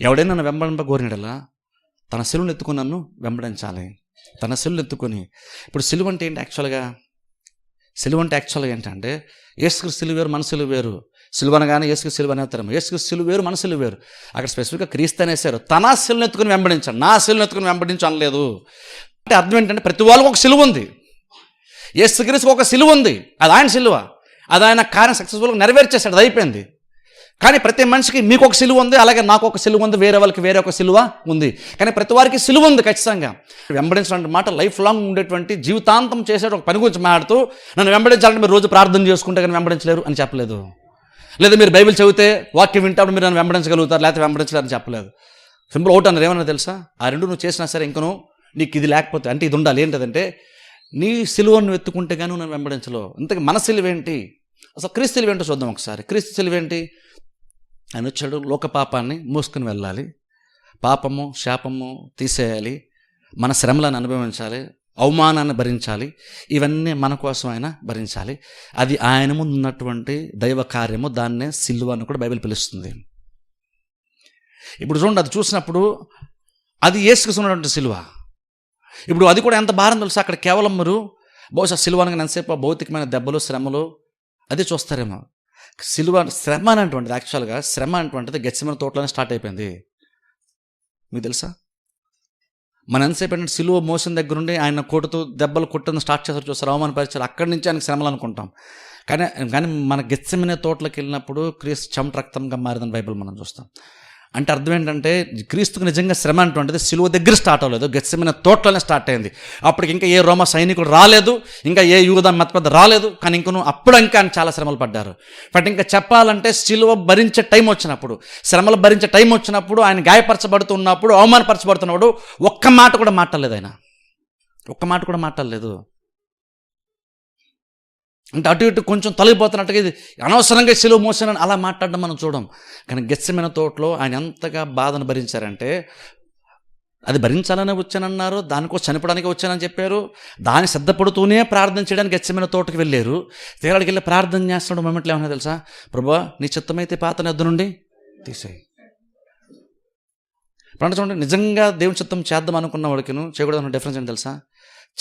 ఎవడైనా నన్ను వెంబడింప కోరినడలా తన సెలువును ఎత్తుకుని నన్ను వెంబడించాలి. తన సెలువును ఎత్తుకొని. ఇప్పుడు సెలువు అంటే ఏంటి యాక్చువల్గా? సెలువు అంటే యాక్చువల్గా ఏంటంటే ఏసుకు సిలువ వేరు మన వేరు. సిలువ అనగానే ఏసుకు సిలువ అనేస్తారు ఏసుకు సిలువ వేరు మన సిలువ వేరు. అక్కడ స్పెసిఫిక్గా క్రీస్తు అనేసారు తన సెలువును ఎత్తుకుని వెంబడించాను నా సెలువును ఎత్తుకుని వెంబడించు అనలేదు. అంటే అర్థం ఏంటంటే ప్రతి వాళ్ళకి ఒక సిలువ ఉంది. ఏసుక్రీస్తుకు ఒక సిలువ ఉంది. అది ఆయన సిలువ అది ఆయన కార్యం సక్సెస్ఫుల్గా నెరవేర్చేసాడు అది అయిపోయింది. కానీ ప్రతి మనిషికి మీకు ఒక సిలువ ఉంది అలాగే నాకు ఒక సిలువ ఉంది వేరే వాళ్ళకి వేరే ఒక సిలువ ఉంది. కానీ ప్రతి వారికి సిలువ ఉంది ఖచ్చితంగా. వెంబడించడం మాట లైఫ్ లాంగ్ ఉండేటువంటి జీవితాంతం చేసే ఒక పని గురించి మాట్లాడుతూ నన్ను వెంబడించాలంటే మీరు రోజు ప్రార్థన చేసుకుంటే కానీ వెంబడించలేరు అని చెప్పలేదు. లేదా మీరు బైబిల్ చదివితే వాక్యం వింటప్పుడు మీరు నన్ను వెంబడించగలుగుతారు లేకపోతే వెంబడించలేరని చెప్పలేదు. సింపుల్ ఒకటి అన్నారు ఏమన్నా తెలుసా? ఆ రెండు నువ్వు చేసినా సరే ఇంకను నీకు ఇది లేకపోతే అంటే ఇది ఉండాలి. ఏంటంటే నీ సిలువను ఎత్తుకుంటే కానీ నన్ను వెంబడించలో ఇంతకు మన సిలువ ఏంటి అసలు క్రీస్తు ఏంటో చూద్దాం ఒకసారి. క్రీస్తు సిలువ ఏంటి ఆయన వచ్చాడు లోక పాపాన్ని మోసుకుని వెళ్ళాలి. పాపము శాపము తీసేయాలి. మన శ్రమలను అనుభవించాలి. అవమానాన్ని భరించాలి. ఇవన్నీ మన కోసం ఆయన భరించాలి. అది ఆయన ముందు ఉన్నటువంటి దైవ కార్యము దాన్నే సిలువ అని కూడా బైబిల్ పిలుస్తుంది. ఇప్పుడు చూడండి అది చూసినప్పుడు అది ఏసుకున్నటువంటి సిలువ. ఇప్పుడు అది కూడా ఎంత భారం తెలుసా? అక్కడ కేవలం మీరు బహుశా సిలువ అనగా ఎంతసేపు భౌతికమైన దెబ్బలు శ్రమలు అది చూస్తారేమో. సిలువ శ్రమ అనేటువంటిది యాక్చువల్గా శ్రమ అనేటువంటిది గెచ్చమైన తోటలోనే స్టార్ట్ అయిపోయింది. మీకు తెలుసా? మన ఎంతసేపు ఏంటంటే సిలువ మోసం దగ్గరుండి ఆయన కొడుతూ దెబ్బలు కొట్టడం స్టార్ట్ చేస్తారు చూస్తారు అవమానపరిచారు అక్కడి నుంచి ఆయనకు శ్రమలు అనుకుంటాం. కానీ కానీ మన గెచ్చమైన తోటలోకి వెళ్ళినప్పుడు క్రీస్ చెమట రక్తంగా మారిందని బైబిల్ మనం చూస్తాం. అంటే అర్థం ఏంటంటే క్రీస్తుకు నిజంగా శ్రమ అంటుంటుంది సిలువ దగ్గర స్టార్ట్ అవ్వలేదు. గచ్చమైన తోటలోనే స్టార్ట్ అయింది. అప్పటికి ఇంకా ఏ రోమ సైనికుడు రాలేదు ఇంకా ఏ యూద మత రాలేదు కానీ ఇంకను అప్పుడు ఇంకా ఆయన చాలా శ్రమలు పడ్డారు. బట్ ఇంకా చెప్పాలంటే సిలువ భరించే టైం వచ్చినప్పుడు శ్రమలు భరించే టైం వచ్చినప్పుడు ఆయన గాయపరచబడుతున్నప్పుడు అవమానపరచబడుతున్నప్పుడు ఒక్క మాట కూడా మాట్లాడలేదు ఆయన. ఒక్క మాట కూడా మాట్లాడలేదు. అంటే అటు ఇటు కొంచెం తొలగిపోతున్నట్టుగా ఇది అనవసరంగా సిలువ మోసానని అలా మాట్లాడడం మనం చూడం. కానీ గెచ్చమైన తోటలో ఆయన ఎంతగా బాధను భరించారంటే అది భరించాలనే వచ్చానన్నారు దానికోసం చనిపోవడానికి వచ్చానని చెప్పారు. దాన్ని సిద్ధపడుతూనే ప్రార్థన చేయడానికి గచ్చమైన తోటకి వెళ్ళారు. తీరాడికి వెళ్ళి ప్రార్థన చేస్తున్నాడు మొమెంట్లు ఏమన్నా తెలుసా? ప్రభా నీ చిత్తమైతే పాత నిద్ర నుండి తీసేయి. ఇప్పుడు చూడండి నిజంగా దేవుని చిత్తం చేద్దాం అనుకున్న వాడికిను చేయకూడదు డిఫరెన్స్ ఏంటి తెలుసా?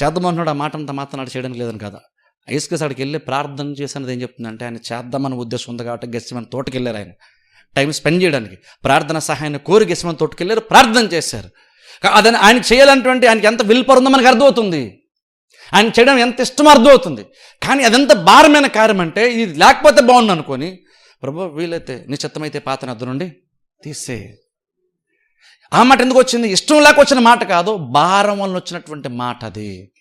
చేద్దాం అంటున్నాడు ఆ మాట అంత మాత్రం చేయడానికి లేదని కదా. ఐస్కేస్ అక్కడికి వెళ్ళి ప్రార్థన చేసినది ఏం చెప్తుందంటే ఆయన చేద్దామని ఉద్దేశం ఉంది కాబట్టి గెస్సిమని తోటకి వెళ్ళారు ఆయన. టైం స్పెండ్ చేయడానికి ప్రార్థన సహాయాన్ని కోరి గెస్సిమని తోటకి వెళ్ళారు ప్రార్థన చేశారు. అదని ఆయన చేయాలంటే ఆయనకి ఎంత విల్పర్ ఉందో మనకు అర్థమవుతుంది. ఆయన చేయడం ఎంత ఇష్టమో అర్థమవుతుంది. కానీ అదెంత భారమైన కార్యం అంటే ఇది లేకపోతే బాగుండు అనుకొని ప్రభు వీలైతే నిశ్చిత్తమైతే పాత నద్దు నుండి తీసే ఆ మాట ఎందుకు వచ్చింది? ఇష్టం లేక వచ్చిన మాట కాదు భారం వలన వచ్చినటువంటి మాట అది.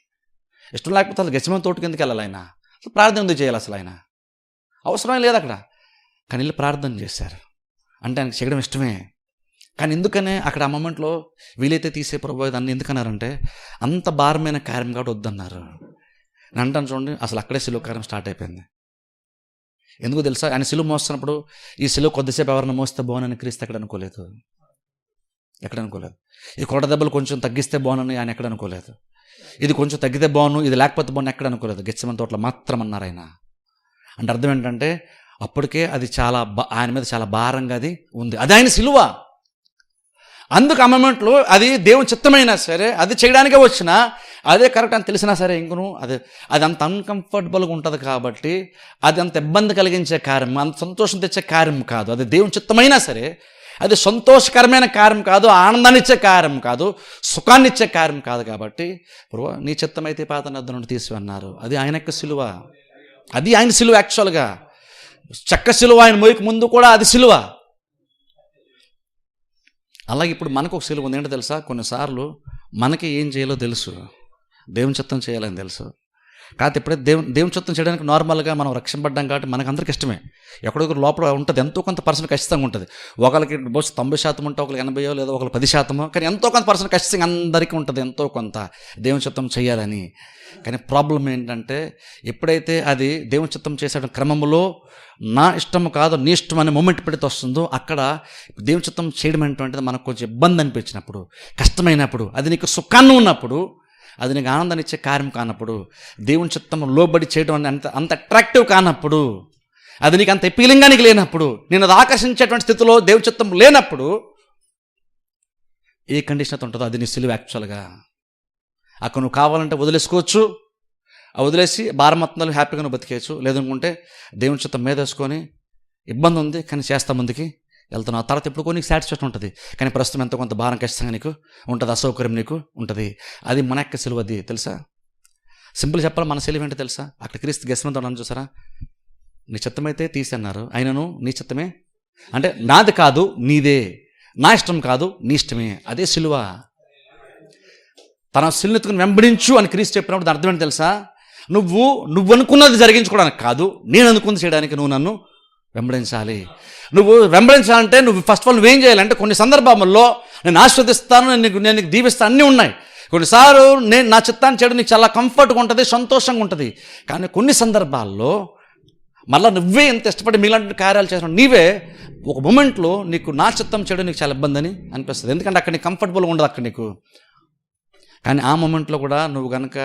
ఇష్టం లేకపోతే అసలు గెచ్చమని తోటికి ఎందుకు వెళ్ళాలి ఆయన? అసలు ప్రార్థన ఎందుకు చేయాలి అసలు ఆయన? అవసరమే లేదు అక్కడ. కానీ వెళ్ళి ప్రార్థన చేశారు. అంటే ఆయనకి చేయడం ఇష్టమే. కానీ ఎందుకనే అక్కడ ఆ మూమెంట్లో వీలైతే తీసే ప్రభు అన్ని ఎందుకన్నారంటే అంత భారమైన కార్యం కాబట్టి వద్దన్నారు. నేను అంటాను చూడండి అసలు అక్కడే సిలువ కార్యం స్టార్ట్ అయిపోయింది. ఎందుకు తెలుసా? ఆయన సిలువ మోస్తున్నప్పుడు ఈ సిలువ కొద్దిసేపు ఎవరిని మోస్తే బాగునని క్రీస్తు ఎక్కడ అనుకోలేదు? ఎక్కడ అనుకోలేదు? ఈ కొడ దెబ్బలు కొంచెం తగ్గిస్తే బాగునని ఆయన ఎక్కడ అనుకోలేదు? ఇది కొంచెం తగ్గితే బాగును ఇది లేకపోతే బాగును ఎక్కడ అనుకోలేదు. గెచ్చమని తోటలో మాత్రం అన్నారు ఆయన. అంటే అర్థం ఏంటంటే అప్పటికే అది చాలా బా- ఆయన మీద చాలా భారంగా అది ఉంది. అది ఆయన సిలువ. అందుకు ఆ అది దేవుని చిత్తమైనా సరే అది చేయడానికే వచ్చిన అదే కరెక్ట్ అని తెలిసినా సరే ఇంకను అది అది అంత అన్కంఫర్టబుల్గా ఉంటుంది కాబట్టి అది అంత ఇబ్బంది కలిగించే కార్యం అంత సంతోషం తెచ్చే కార్యం కాదు. అది దేవుని చిత్తమైనా సరే అది సంతోషకరమైన కార్యం కాదు ఆనందాన్నిచ్చే కార్యం కాదు సుఖాన్నిచ్చే కార్యం కాదు కాబట్టి ప్రభు నీ చిత్తమైతే పాత నద్ద నుండి తీసివన్నారు. అది ఆయన యొక్క సిలువ. అది ఆయన సిలువ యాక్చువల్గా చెక్క సిలువ ఆయన మోయికి ముందు కూడా అది సిలువ. అలాగే ఇప్పుడు మనకు ఒక సిలువ ఉంది. ఏంటో తెలుసా? కొన్నిసార్లు మనకి ఏం చేయాలో తెలుసు. దేవుని చిత్తం చేయాలని తెలుసు. కాకపోతే ఎప్పుడైతే దేవుని దేవుని చిత్తం చేయడానికి నార్మల్గా మనం రక్షింపడ్డాం కాబట్టి మనకు అందరికి ఇష్టమే ఎక్కడొకరు లోపల ఉంటుంది ఎంతో కొంత పర్సెంట్ ఖచ్చితంగా ఉంటుంది. ఒకరికి బహుశా తొంభై శాతం ఉంటే ఒకరికి ఎనభైయో లేదా ఒకరికి పది శాతమో కానీ ఎంతో కొంత పర్సెంట్ ఖచ్చితంగా అందరికీ ఉంటుంది ఎంతో కొంత దేవుని చిత్తం చేయాలని. కానీ ప్రాబ్లం ఏంటంటే ఎప్పుడైతే అది దేవుని చిత్తం చేసే క్రమంలో నా ఇష్టం కాదు నీ ఇష్టం అనే మూమెంట్ పెడితే వస్తుందో అక్కడ దేవుని చిత్తం చేయడం ఏంటంటే మనకు కొంచెం ఇబ్బంది అనిపించినప్పుడు కష్టమైనప్పుడు అది నీకు సుఖాన్ని ఉన్నప్పుడు అది నీకు ఆనందాన్ని ఇచ్చే కార్యం కానప్పుడు దేవుని చిత్తం లోబడి చేయడం అనేది అంత అంత అట్రాక్టివ్ కానప్పుడు అది నీకు అంత ఎపీలింగ్గా నీకు లేనప్పుడు నేను అది ఆకర్షించేటువంటి స్థితిలో దేవుని చిత్తం లేనప్పుడు ఏ కండిషన్ అయితే ఉంటుందో అది నీ సిలువ యాక్చువల్గా అక్కడ నువ్వు కావాలంటే వదిలేసుకోవచ్చు. వదిలేసి భారమత్నాలు హ్యాపీగా నువ్వు బతికేయచ్చు. లేదనుకుంటే దేవుని చిత్తం మీద వేసుకొని ఇబ్బంది ఉంది కానీ చేస్తా ముందుకి. వెళ్తున్నావు తర్వాత ఎప్పుడు నీకు సాటిస్ఫాక్షన్ ఉంటుంది. కానీ ప్రస్తుతం ఎంత కొంత భారం ఖచ్చితంగా నీకు ఉంటుంది. అసౌకర్యం నీకు ఉంటుంది. అది మన యొక్క సిలువది తెలుసా? సింపుల్ చెప్పాలి మన సెలవు ఏంటో తెలుసా? అక్కడ క్రీస్తు గెస్మంతో ఉన్నాను చూసారా? నీ చిత్తమైతే తీసి అన్నారు. అయినను నీ చిత్తమే? అంటే నాది కాదు నీదే. నా ఇష్టం కాదు నీ ఇష్టమే. అదే సిలువ. తన సిలునెత్తుకుని వెంబడించు అని క్రీస్తు చెప్పినప్పుడు దాని అర్థం ఏంటి తెలుసా? నువ్వు నువ్వు అనుకున్నది జరిగించుకోవడానికి కాదు నేను అనుకుంది చేయడానికి నువ్వు నన్ను వెంబడించాలి. నువ్వు వెంబడించాలంటే నువ్వు ఫస్ట్ ఆఫ్ ఆల్ నువ్వేం చేయాలంటే కొన్ని సందర్భాల్లో నేను ఆస్వాదిస్తాను నేను నీకు నేను నీకు దీవిస్తాను అన్నీ ఉన్నాయి. కొన్నిసార్లు నేను నా చిత్తాన్ని చేయడం నీకు చాలా కంఫర్ట్గా ఉంటుంది సంతోషంగా ఉంటుంది. కానీ కొన్ని సందర్భాల్లో మళ్ళీ నువ్వే ఎంత ఇష్టపడి మీలాంటి కార్యాలు చేసిన నీవే ఒక మూమెంట్లో నీకు నా చిత్తం చేయడం నీకు చాలా ఇబ్బంది అని అనిపిస్తుంది. ఎందుకంటే అక్కడ నీకు కంఫర్టబుల్గా ఉండదు అక్కడ నీకు. కానీ ఆ మూమెంట్లో కూడా నువ్వు కనుక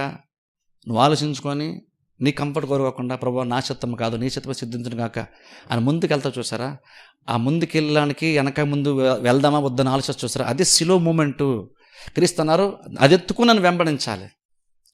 నువ్వు ఆలోచించుకొని నీ కంఫర్ట్ కోరుకోకుండా ప్రభు నా చిత్తం కాదు నీ చిత్తం సిద్ధించను కాక అని ముందుకెళ్తా చూసారా? ఆ ముందుకెళ్ళడానికి వెనక ముందు వెళ్దామా వద్దని ఆలోచన చూసారా? అది సిలో మూమెంటు. క్రీస్తున్నారు అది ఎత్తుకుని నన్ను వెంబడించాలి.